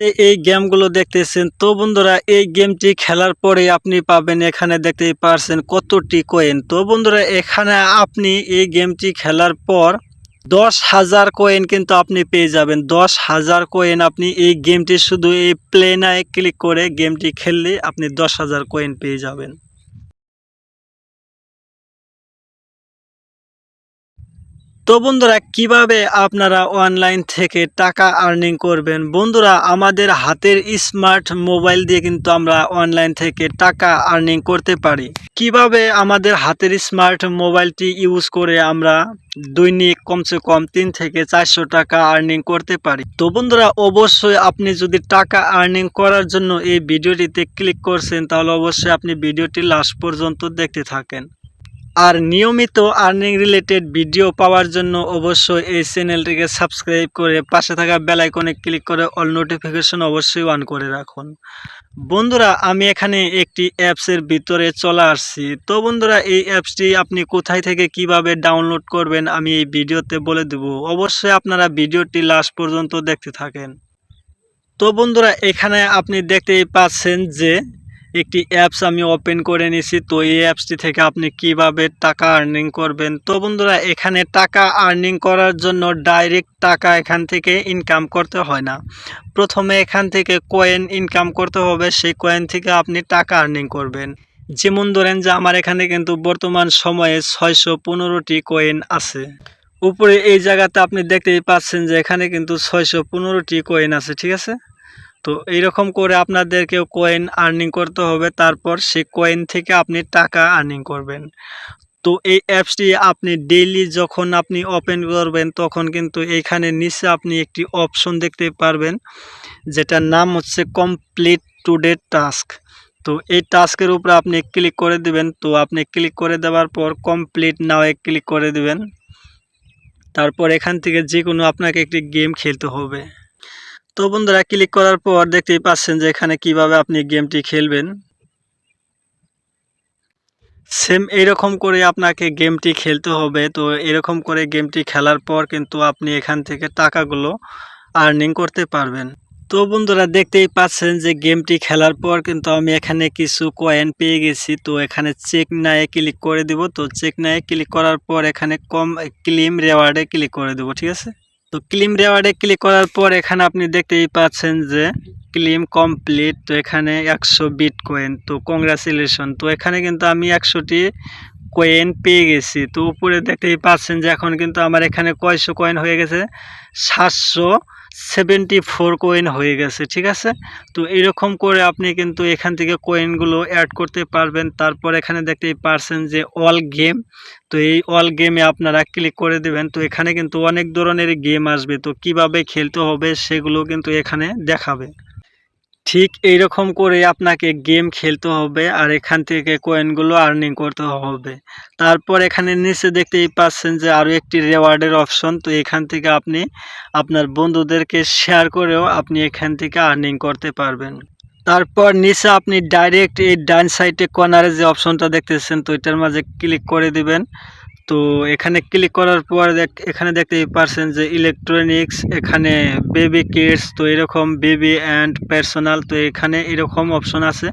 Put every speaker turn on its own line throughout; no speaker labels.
এই গেমগুলো দেখতেছেন, তো বন্ধুরা এই গেমটি খেলার পরে আপনি পাবেন, এখানে দেখতে পারছেন কতটি কয়েন তো বন্ধুরা, এখানে আপনি এই গেমটি খেলার পর দশ হাজার কয়েন কিন্তু আপনি পেয়ে যাবেন। দশ হাজার কয়েন আপনি এই গেমটি শুধু এই প্লেনায় ক্লিক করে গেমটি খেললে আপনি দশ হাজার কয়েন পেয়ে যাবেন। তো বন্ধুরা, কীভাবে আপনারা অনলাইন থেকে টাকা আর্নিং করবেন? বন্ধুরা, আমাদের হাতের স্মার্ট মোবাইল দিয়ে কিন্তু আমরা অনলাইন থেকে টাকা আর্নিং করতে পারি। কীভাবে আমাদের হাতের স্মার্ট মোবাইলটি ইউজ করে আমরা দৈনিক কমসে কম তিন থেকে চারশো টাকা আর্নিং করতে পারি? তো বন্ধুরা, অবশ্যই আপনি যদি টাকা আর্নিং করার জন্য এই ভিডিওটিতে ক্লিক করছেন, তাহলে অবশ্যই আপনি ভিডিওটি লাস্ট পর্যন্ত দেখতে থাকেন। আর নিয়মিত আর্নিং রিলেটেড ভিডিও পাওয়ার জন্য অবশ্যই এই চ্যানেলটিকে সাবস্ক্রাইব করে পাশে থাকা বেল আইকনে ক্লিক করে অল নোটিফিকেশন অবশ্যই অন করে রাখুন। বন্ধুরা, আমি এখানে একটি অ্যাপসের ভিতরে চলে আসছি। তো বন্ধুরা, এই অ্যাপসটি আপনি কোথায় থেকে কীভাবে ডাউনলোড করবেন আমি এই ভিডিওতে বলে দেব। অবশ্যই আপনারা ভিডিওটি লাস্ট পর্যন্ত দেখতে থাকেন। তো বন্ধুরা, এখানে আপনি দেখতেই পাচ্ছেন যে একটি অ্যাপস আমি ওপেন করে নিয়েছি তো এই অ্যাপসটি থেকে আপনি কীভাবে টাকা আর্নিং করবেন? তো বন্ধুরা, এখানে টাকা আর্নিং করার জন্য ডাইরেক্ট টাকা এখান থেকে ইনকাম করতে হয় না। প্রথমে এখান থেকে কয়েন ইনকাম করতে হবে। সেই কয়েন থেকে আপনি টাকা আর্নিং করবেন। যেমন ধরেন যে আমার এখানে কিন্তু বর্তমান সময়ে ছয়শো পনেরোটি কয়েন আছে। উপরে এই জায়গাতে আপনি দেখতেই পাচ্ছেন যে এখানে কিন্তু ছয়শো পনেরোটি কয়েন আছে, ঠিক আছে? তো এইরকম করে আপনাদেরকেও কয়েন আর্নিং করতে হবে, তারপর সেই কয়েন থেকে আপনি টাকা আর্নিং করবেন। তো এই অ্যাপসটি আপনি ডেইলি যখন আপনি ওপেন করবেন, তখন কিন্তু এইখানে নিচে আপনি একটি অপশন দেখতে পারবেন, যেটার নাম হচ্ছে কমপ্লিট টুডে টাস্ক তো এই টাস্কের উপরে আপনি ক্লিক করে দিবেন, তো আপনি ক্লিক করে দেওয়ার পর কমপ্লিট নাওয়ে ক্লিক করে দিবেন। তারপর এখান থেকে যে কোনো আপনাকে একটি গেম খেলতে হবে। তো বন্ধুরা ক্লিক করার পর দেখতেই পাচ্ছেন যে এখানে কীভাবে আপনি গেমটি খেলবেন। সেম এইরকম করে আপনাকে গেমটি খেলতে হবে। তো এরকম করে গেমটি খেলার পর কিন্তু আপনি এখান থেকে টাকাগুলো আর্নিং করতে পারবেন। তো বন্ধুরা, দেখতেই পাচ্ছেন যে গেমটি খেলার পর কিন্তু আমি এখানে কিছু কয়েন পেয়ে গেছি। তো এখানে চেক নায়ে ক্লিক করে দিব। তো চেক নায়ে ক্লিক করার পর এখানে কম ক্লিম রেওয়ার্ডে ক্লিক করে দেবো, ঠিক আছে? তো ক্লিম রেওয়ার্ডে ক্লিক করার পর এখানে আপনি দেখতেই পাচ্ছেন যে ক্লিম কমপ্লিট তো এখানে একশো বিট কয়েন তো কংগ্রাচুলেশন তো এখানে কিন্তু আমি একশোটি কয়েন পেয়ে গেছি। তো উপরে দেখতেই পাচ্ছেন যে এখন কিন্তু আমার এখানে কয়শো কয়েন হয়ে গেছে? সাতশো সেভেন্টি ফোর কয়েন হয়ে গেছে, ঠিক আছে? তো এরকম করে আপনি কিন্তু এখান থেকে কয়েনগুলো অ্যাড করতে পারবেন। তারপর এখানে দেখতেই পারছেন যে অল গেম তো এই অল গেমে আপনারা ক্লিক করে দেবেন। তো এখানে কিন্তু অনেক ধরনের গেম আসবে। তো কীভাবে খেলতে হবে সেগুলো কিন্তু এখানে দেখাবে। ঠিক এইরকম করে আপনাকে গেম খেলতে হবে আর এখান থেকে কয়েনগুলো আর্নিং করতে হবে। তারপর এখানে নিচে দেখতেই পাচ্ছেন যে আরও একটি রেওয়ার্ডের অপশন তো এখান থেকে আপনি আপনার বন্ধুদেরকে শেয়ার করেও আপনি এখান থেকে আর্নিং করতে পারবেন। তারপর নিচে আপনি ডাইরেক্ট এই ডান সাইডে কর্নারে যে অপশনটা দেখতেছেন, তো এটার মাঝে ক্লিক করে দিবেন। তো এখানে ক্লিক করার পর এখানে দেখতেই পারছেন যে ইলেকট্রনিক্স এখানে বেবি কিডস তো এরকম বেবি অ্যান্ড পার্সোনাল তো এখানে এরকম অপশন আছে।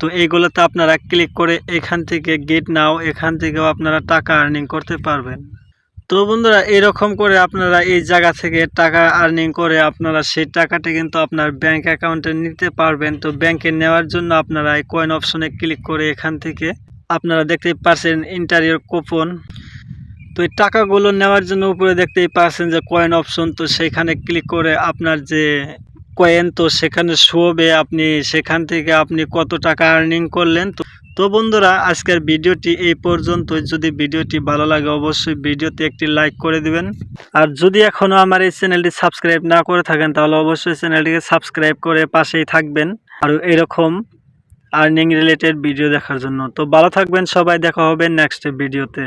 তো এইগুলোতে আপনারা ক্লিক করে এখান থেকে গেট নাও এখান থেকেও আপনারা টাকা আর্নিং করতে পারবেন। তো বন্ধুরা, এরকম করে আপনারা এই জায়গা থেকে টাকা আর্নিং করে আপনারা সেই টাকাটা কিন্তু আপনার ব্যাংক অ্যাকাউন্টে নিতে পারবেন। তো ব্যাংকে নেওয়ার জন্য আপনারা এই কয়েন অপশনে ক্লিক করে এখান থেকে আপনারা দেখতেই পাচ্ছেন ইন্টারিয়র কুপন তো এই টাকাগুলো নেওয়ার জন্য উপরে দেখতেই পাচ্ছেন যে কয়েন অপশন তো সেখানে ক্লিক করে আপনার যে কয়েন তো সেখানে শোবে আপনি সেখান থেকে আপনি কত টাকা আর্নিং করলেন। তো তো বন্ধুরা, আজকের ভিডিওটি এই পর্যন্ত যদি ভিডিওটি ভালো লাগে, অবশ্যই ভিডিওতে একটি লাইক করে দিবেন। আর যদি এখনও আমার এই চ্যানেলটি সাবস্ক্রাইব না করে থাকেন, তাহলে অবশ্যই চ্যানেলটিকে সাবস্ক্রাইব করে পাশেই থাকবেন। আর এরকম আর্নিং রিলেটেড ভিডিও দেখার জন্য। তো ভালো থাকবেন সবাই দেখা হবে নেক্সট ভিডিওতে